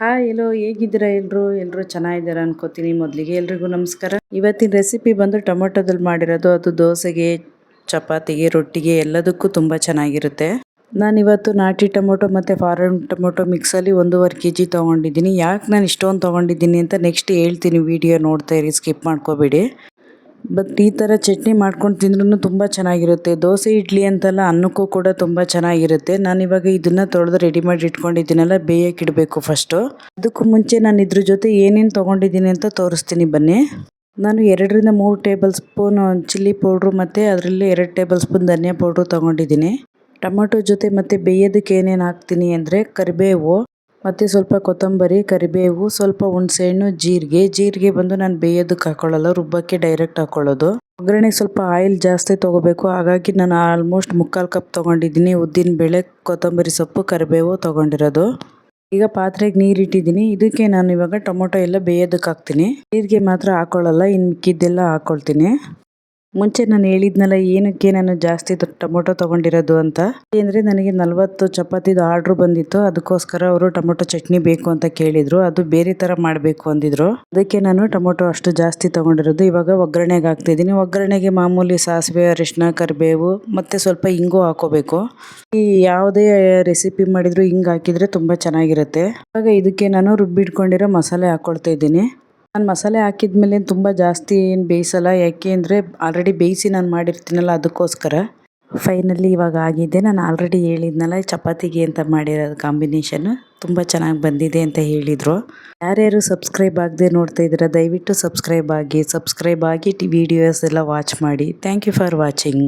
Hi, ಎಲ್ಲೋ ಹೇಗಿದ್ದೀರಾ ಎಲ್ಲರೂ ಎಲ್ಲರೂ ಚೆನ್ನಾಗಿದ್ದೀರಾ ಅನ್ಕೋತೀನಿ ಮೊದಲಿಗೆ ಎಲ್ರಿಗೂ ನಮಸ್ಕಾರ. ಇವತ್ತಿನ ರೆಸಿಪಿ ಬಂದು ಟೊಮೊಟೊದಲ್ಲಿ ಮಾಡಿರೋದು. ಅದು ದೋಸೆಗೆ, ಚಪಾತಿಗೆ, ರೊಟ್ಟಿಗೆ ಎಲ್ಲದಕ್ಕೂ ತುಂಬ ಚೆನ್ನಾಗಿರುತ್ತೆ. ನಾನಿವತ್ತು ನಾಟಿ ಟೊಮೊಟೊ ಮತ್ತು ಫಾರನ್ ಟೊಮೊಟೊ ಮಿಕ್ಸಲ್ಲಿ ಒಂದೂವರೆ ಕೆ ಜಿ ತೊಗೊಂಡಿದ್ದೀನಿ. ಯಾಕೆ ನಾನು ಇಷ್ಟೊಂದು ತೊಗೊಂಡಿದ್ದೀನಿ ಅಂತ ನೆಕ್ಸ್ಟ್ ಹೇಳ್ತೀನಿ. ವಿಡಿಯೋ ನೋಡ್ತಾ ಇರಿ ಸ್ಕಿಪ್ ಮಾಡ್ಕೋಬೇಡಿ. ಬಟ್ ಈ ಥರ ಚಟ್ನಿ ಮಾಡ್ಕೊಂಡು ತಿಂದ್ರೂ ತುಂಬ ಚೆನ್ನಾಗಿರುತ್ತೆ. ದೋಸೆ, ಇಡ್ಲಿ ಅಂತೆಲ್ಲ ಅನ್ನಕ್ಕೂ ಕೂಡ ತುಂಬ ಚೆನ್ನಾಗಿರುತ್ತೆ. ನಾನು ಇವಾಗ ಇದನ್ನು ತೊಳೆದು ರೆಡಿ ಮಾಡಿ ಇಟ್ಕೊಂಡಿದ್ದೀನಲ್ಲ, ಬೇಯಕ್ಕೆ ಇಡಬೇಕು ಫಸ್ಟು ಅದಕ್ಕೂ ಮುಂಚೆ ನಾನು ಇದ್ರ ಜೊತೆ ಏನೇನು ತೊಗೊಂಡಿದ್ದೀನಿ ಅಂತ ತೋರಿಸ್ತೀನಿ ಬನ್ನಿ. ನಾನು ಎರಡರಿಂದ ಮೂರು ಟೇಬಲ್ ಸ್ಪೂನ್ ಚಿಲ್ಲಿ ಪೌಡ್ರು ಮತ್ತು ಅದರಲ್ಲಿ ಎರಡು ಟೇಬಲ್ ಸ್ಪೂನ್ ಧನಿಯಾ ಪೌಡ್ರು ತೊಗೊಂಡಿದ್ದೀನಿ. ಟೊಮೊಟೊ ಜೊತೆ ಮತ್ತು ಬೇಯೋದಕ್ಕೆ ಏನೇನು ಹಾಕ್ತೀನಿ ಅಂದರೆ ಕರಿಬೇವು ಮತ್ತು ಸ್ವಲ್ಪ ಕೊತ್ತಂಬರಿ, ಕರಿಬೇವು, ಸ್ವಲ್ಪ ಹುಣಸೆಹಣ್ಣು, ಜೀರಿಗೆ. ಜೀರಿಗೆ ಬಂದು ನಾನು ಬೇಯೋದಕ್ಕೆ ಹಾಕೊಳ್ಳಲ್ಲ, ರುಬ್ಬಕ್ಕೆ ಡೈರೆಕ್ಟ್ ಹಾಕೊಳ್ಳೋದು. ಒಗ್ಗರಣೆಗೆ ಸ್ವಲ್ಪ ಆಯಿಲ್ ಜಾಸ್ತಿ ತೊಗೋಬೇಕು. ಹಾಗಾಗಿ ನಾನು ಆಲ್ಮೋಸ್ಟ್ ಮುಕ್ಕಾಲು ಕಪ್ ತೊಗೊಂಡಿದ್ದೀನಿ. ಉದ್ದಿನ ಬೇಳೆ, ಕೊತ್ತಂಬರಿ ಸೊಪ್ಪು, ಕರಿಬೇವು ತೊಗೊಂಡಿರೋದು. ಈಗ ಪಾತ್ರೆಗೆ ನೀರಿಟ್ಟಿದ್ದೀನಿ ಇದಕ್ಕೆ ನಾನು ಇವಾಗ ಟೊಮೊಟೊ ಎಲ್ಲ ಬೇಯೋದಕ್ಕೆ ಹಾಕ್ತೀನಿ. ಜೀರಿಗೆ ಮಾತ್ರ ಹಾಕೊಳ್ಳಲ್ಲ ಇನ್ನು ಮಿಕ್ಕಿದ್ದೆಲ್ಲ ಹಾಕ್ಕೊಳ್ತೀನಿ ಮುಂಚೆ ನಾನು ಹೇಳಿದ್ನಲ್ಲ, ಏನಕ್ಕೆ ನಾನು ಜಾಸ್ತಿ ಟೊಮೊಟೊ ತೊಗೊಂಡಿರೋದು ಅಂತ? ಅಂದರೆ ನನಗೆ ನಲವತ್ತು ಚಪಾತಿದು ಆರ್ಡ್ರ್ ಬಂದಿತ್ತು, ಅದಕ್ಕೋಸ್ಕರ ಅವರು ಟೊಮೊಟೊ ಚಟ್ನಿ ಬೇಕು ಅಂತ ಕೇಳಿದರು, ಅದು ಬೇರೆ ಥರ ಮಾಡಬೇಕು ಅಂದಿದ್ರು. ಅದಕ್ಕೆ ನಾನು ಟೊಮೊಟೊ ಅಷ್ಟು ಜಾಸ್ತಿ ತೊಗೊಂಡಿರೋದು, ಇವಾಗ ಒಗ್ಗರಣೆಗೆ ಹಾಕ್ತಿದ್ದೀನಿ ಒಗ್ಗರಣೆಗೆ ಮಾಮೂಲಿ ಸಾಸಿವೆ ಅರಿಶಿನ ಕರಿಬೇವು, ಮತ್ತು ಸ್ವಲ್ಪ ಹಿಂಗು ಹಾಕೋಬೇಕು. ಈ ಯಾವುದೇ ರೆಸಿಪಿ ಮಾಡಿದರೂ ಹಿಂಗೆ ಹಾಕಿದರೆ ತುಂಬ ಚೆನ್ನಾಗಿರುತ್ತೆ. ಇವಾಗ ಇದಕ್ಕೆ ನಾನು ರುಬ್ಬಿಟ್ಕೊಂಡಿರೋ ಮಸಾಲೆ ಹಾಕ್ಕೊಳ್ತಾ ಇದ್ದೀನಿ. ನಾನು ಮಸಾಲೆ ಹಾಕಿದ ಮೇಲೆ ತುಂಬ ಜಾಸ್ತಿ ಏನು ಬೇಯಿಸಲ್ಲ, ಯಾಕೆ ಅಂದರೆ ಆಲ್ರೆಡಿ ಬೇಯಿಸಿ ನಾನು ಮಾಡಿರ್ತೀನಲ್ಲ ಅದಕ್ಕೋಸ್ಕರ. ಫೈನಲಿ ಇವಾಗ ಆಗಿದೆ, ನಾನು ಆಲ್ರೆಡಿ ಹೇಳಿದ್ನಲ್ಲ ಚಪಾತಿಗೆ ಅಂತ ಮಾಡಿರೋದು ಕಾಂಬಿನೇಷನ್ ತುಂಬ ಚೆನ್ನಾಗಿ ಬಂದಿದೆ ಅಂತ ಹೇಳಿದರು. ಯಾರ್ಯಾರು ಸಬ್ಸ್ಕ್ರೈಬ್ ಆಗದೆ ನೋಡ್ತಾ ಇದ್ದೀರ, ದಯವಿಟ್ಟು ಸಬ್ಸ್ಕ್ರೈಬ್ ಆಗಿ ಸಬ್ಸ್ಕ್ರೈಬ್ ಆಗಿ ಟಿ ವಿಡಿಯೋಸ್ ಎಲ್ಲ ವಾಚ್ ಮಾಡಿ. Thank you for watching